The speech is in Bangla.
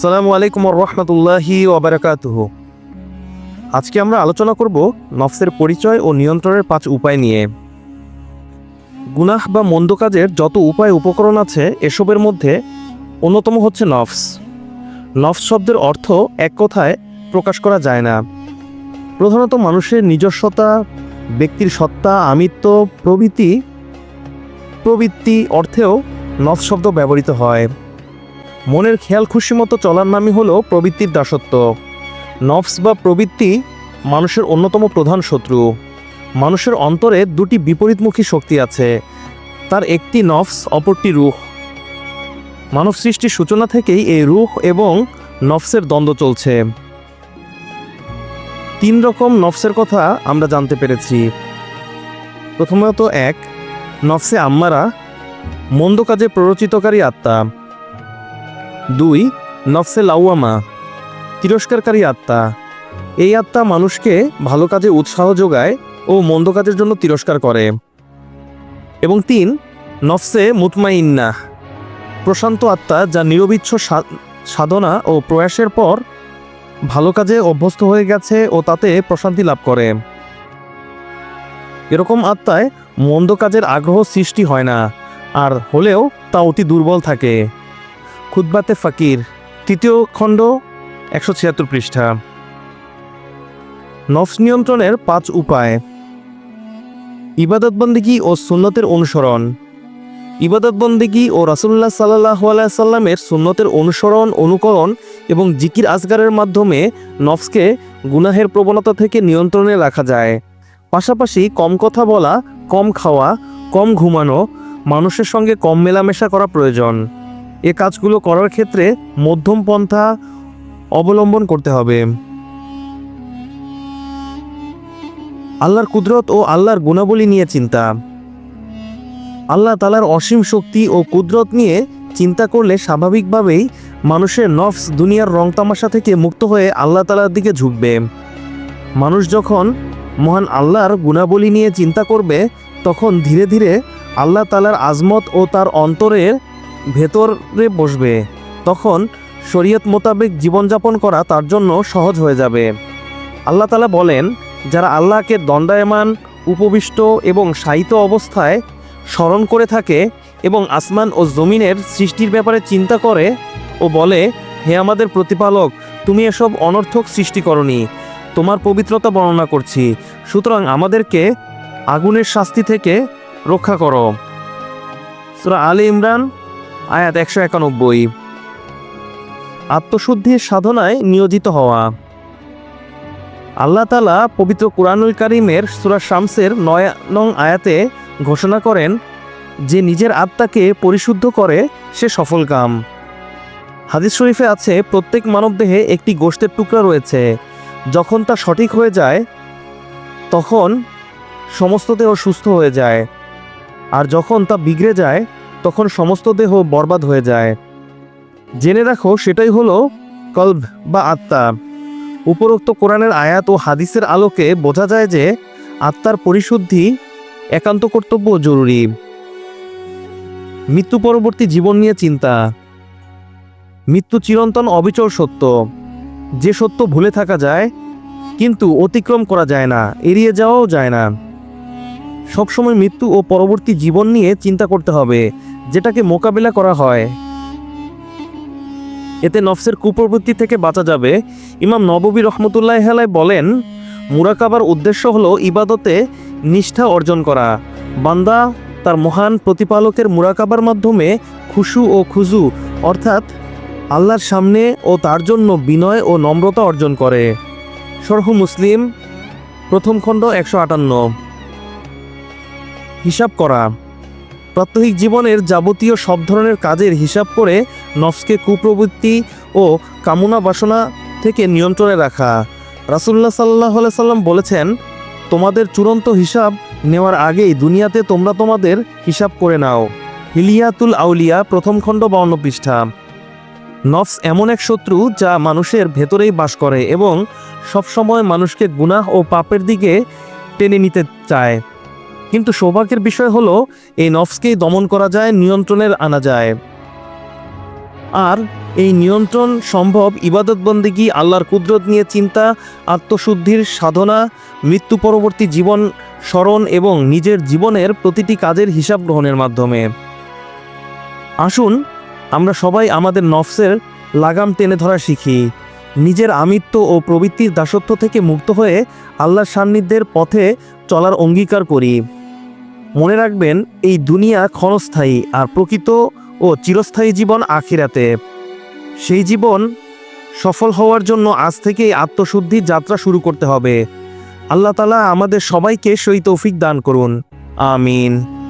সালামু আলাইকুম রহমতুল্লাহি ওবরাকাতুহ আজকে আমরা আলোচনা করব নফসের পরিচয় ও নিয়ন্ত্রণের পাঁচ উপায় নিয়ে। গুনাহ বা মন্দ কাজের যত উপায় উপকরণ আছে, এসবের মধ্যে অন্যতম হচ্ছে নফস। নফস শব্দের অর্থ এক কথায় প্রকাশ করা যায় না। প্রধানত মানুষের নিজস্বতা, ব্যক্তির সত্তা, আমিত্ব, প্রভৃতি, প্রবৃত্তি অর্থেও নফস শব্দ ব্যবহৃত হয়। মনের খেয়াল খুশি মতো চলার নামই হলো প্রবৃত্তির দাসত্ব। নফস বা প্রবৃত্তি মানুষের অন্যতম প্রধান শত্রু। মানুষের অন্তরে দুটি বিপরীতমুখী শক্তি আছে। তার একটি নফস, অপরটি রুহ। মানব সৃষ্টির সূচনা থেকেই এই রুহ এবং নফসের দ্বন্দ্ব চলছে। তিন রকম নফসের কথা আমরা জানতে পেরেছি। প্রথমত এক, নফসে আম্মারা, মন্দ কাজে প্ররোচিতকারী আত্মা। দুই, নফসে লাউয়ামা, তিরস্কারকারী আত্মা। এই আত্মা মানুষকে ভালো কাজে উৎসাহ যোগায় ও মন্দ কাজের জন্য তিরস্কার করে। এবং তিন, নফসে মুতমাইন্না, প্রশান্ত আত্মা যা নিরবিচ্ছ সাধনা ও প্রয়াসের পর ভালো কাজে অভ্যস্ত হয়ে গেছে ও তাতে প্রশান্তি লাভ করে। এরকম আত্মায় মন্দ কাজের আগ্রহ সৃষ্টি হয় না, আর হলেও তা অতি দুর্বল থাকে। খুদ্বাতে ফাকির, তৃতীয় খণ্ড, একশো ছিয়াত্তর পৃষ্ঠা। নফস নিয়ন্ত্রণের পাঁচ উপায়। ইবাদতবন্দিগি ও সুন্নতের অনুসরণ। ইবাদতবন্দিগি ও রাসুল্লাহ সাল্লাহ সাল্লামের সুন্নতের অনুসরণ, অনুকরণ এবং জিকির আজগারের মাধ্যমে নফসকে গুনাহের প্রবণতা থেকে নিয়ন্ত্রণে রাখা যায়। পাশাপাশি কম কথা বলা, কম খাওয়া, কম ঘুমানো, মানুষের সঙ্গে কম মেলামেশা করা প্রয়োজন। এ কাজগুলো করার ক্ষেত্রে মধ্যম পন্থা অবলম্বন করতে হবে। আল্লাহর কুদরত ও আল্লাহর গুণাবলী নিয়ে চিন্তা। আল্লাহ তালার অসীম শক্তি ও কুদরত নিয়ে চিন্তা করলে স্বাভাবিকভাবেই মানুষের নফস দুনিয়ার রং তামাশা থেকে মুক্ত হয়ে আল্লাহ তালার দিকে ঝুঁকবে। মানুষ যখন মহান আল্লাহর গুণাবলী নিয়ে চিন্তা করবে, তখন ধীরে ধীরে আল্লাহ তালার আজমত ও তার অন্তরের ভেতরে বসবে, তখন শরীয়ত মোতাবেক জীবনযাপন করা তার জন্য সহজ হয়ে যাবে। আল্লাহ তালা বলেন, যারা আল্লাহকে দণ্ডায়মান, উপবিষ্ট এবং শায়িত অবস্থায় স্মরণ করে থাকে এবং আসমান ও জমিনের সৃষ্টির ব্যাপারে চিন্তা করে ও বলে, হে আমাদের প্রতিপালক, তুমি এসব অনর্থক সৃষ্টি করনি, তোমার পবিত্রতা বর্ণনা করছি, সুতরাং আমাদেরকে আগুনের শাস্তি থেকে রক্ষা করো। সুরা আলী ইমরান আয়াত একশো একানব্বই। আত্মশুদ্ধির সাধনায় নিয়োজিত হওয়া। আল্লাহ তালা পবিত্র কুরআনুল কারিমের সুরা শামসের নয় নং আয়াতে ঘোষণা করেন, যে নিজের আত্মাকে পরিশুদ্ধ করে, সে সফল কাম। হাদিস শরীফে আছে, প্রত্যেক মানবদেহে একটি গোষ্ঠের টুকরা রয়েছে। যখন তা সঠিক হয়ে যায়, তখন সমস্ত দেহ সুস্থ হয়ে যায়। আর যখন তা বিগড়ে যায় তখন সমস্ত দেহ বরবাদ হয়ে যায়। জেনে রাখো, সেটাই হলো কল্ব বা আত্মা। উপরোক্ত কোরআনের আয়াত ও হাদিসের আলোকে বোঝা যায় যে আত্মার পরিশুদ্ধি একান্ত কর্তব্য জরুরি। মৃত্যু পরবর্তী জীবন নিয়ে চিন্তা। মৃত্যু চিরন্তন অবিচল সত্য। যে সত্য ভুলে থাকা যায়, কিন্তু অতিক্রম করা যায় না, এড়িয়ে যাওয়াও যায় না। সবসময় মৃত্যু ও পরবর্তী জীবন নিয়ে চিন্তা করতে হবে। যেটাকে মোকাবিলা করা হয়। এতে নফসের কুপ্রবৃত্তি থেকে বাঁচা যাবে। ইমাম নববী রহমতুল্লাহ হেলায় বলেন, মুরাকাবার উদ্দেশ্য হলো ইবাদতে নিষ্ঠা অর্জন করা। বান্দা তার মহান প্রতিপালকের মুরাকাবার মাধ্যমে খুশু ও খুজু, অর্থাৎ আল্লাহর সামনে ও তার জন্য বিনয় ও নম্রতা অর্জন করে। সরহু মুসলিম, প্রথম খণ্ড একশো আটান্ন। হিসাব করা। প্রাত্যহিক জীবনের যাবতীয় সব ধরনের কাজের হিসাব করে নফসকে কুপ্রবৃত্তি ও কামনা বাসনা থেকে নিয়ন্ত্রণে রাখা। রাসুল্লাহ সাল্লাহ সাল্লাম বলেছেন, তোমাদের চূড়ান্ত হিসাব নেওয়ার আগেই দুনিয়াতে তোমরা তোমাদের হিসাব করে নাও। হিলিয়াতুল আউলিয়া, প্রথম খণ্ড বাউন্ন পৃষ্ঠা। নফস এমন এক শত্রু যা মানুষের ভেতরেই বাস করে এবং সবসময় মানুষকে গুনাহ ও পাপের দিকে টেনে নিতে চায়। কিন্তু সৌভাগ্যের বিষয় হলো, এই নফসকেই দমন করা যায়, নিয়ন্ত্রণের আনা যায়। আর এই নিয়ন্ত্রণ সম্ভব ইবাদত বন্দিগি আল্লাহর কুদরত নিয়ে চিন্তা, আত্মশুদ্ধির সাধনা, মৃত্যু পরবর্তী জীবন স্মরণ এবং নিজের জীবনের প্রতিটি কাজের হিসাব গ্রহণের মাধ্যমে। আসুন, আমরা সবাই আমাদের নফসের লাগাম টেনে ধরা শিখি। নিজের আমিত্ব ও প্রবৃত্তির দাসত্ব থেকে মুক্ত হয়ে আল্লাহর সান্নিধ্যের পথে চলার অঙ্গীকার করি। মনে রাখবেন, এই দুনিয়া ক্ষণস্থায়ী আর প্রকৃত ও চিরস্থায়ী জীবন আখিরাতে। সেই জীবন সফল হওয়ার জন্য আজ থেকেই আত্মশুদ্ধির যাত্রা শুরু করতে হবে। আল্লাহ তালা আমাদের সবাইকে সই তৌফিক দান করুন। আমিন।